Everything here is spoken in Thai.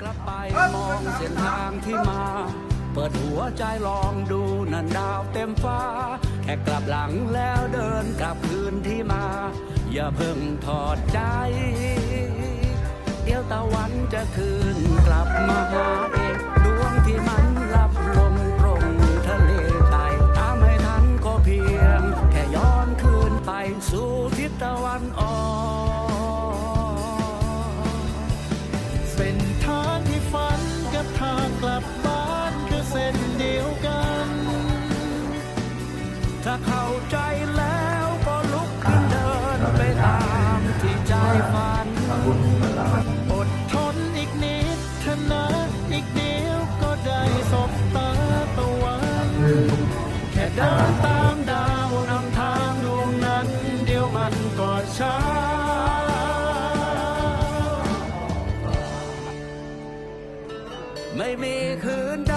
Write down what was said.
กลับไปมองเส้นทางที่มา เปิดหัวใจลองดูนันดาวเต็มฟ้า แค่กลับหลังแล้วเดินกลับคืนที่มา อย่าเพิ่งถอดใจ เดี๋ยวตะวันจะคืนกลับมาหาเองดวงที่มันหลับลงตรงทะเลใจตามให้ทันก็เพียง แค่ย้อนคืนไปสู่ทิศตะวันออก ถ้าเข้าใจแล้วก็ลุกขึ้นเดินไปตามที่ใจฝัน อดทนอีกนิดเถอะนะอีกเดียวก็ได้สบตาตะวันแค่เดินตามดาวนำทางดวงนั้น เดี๋ยวมันก็ช้าไม่มีคืนใด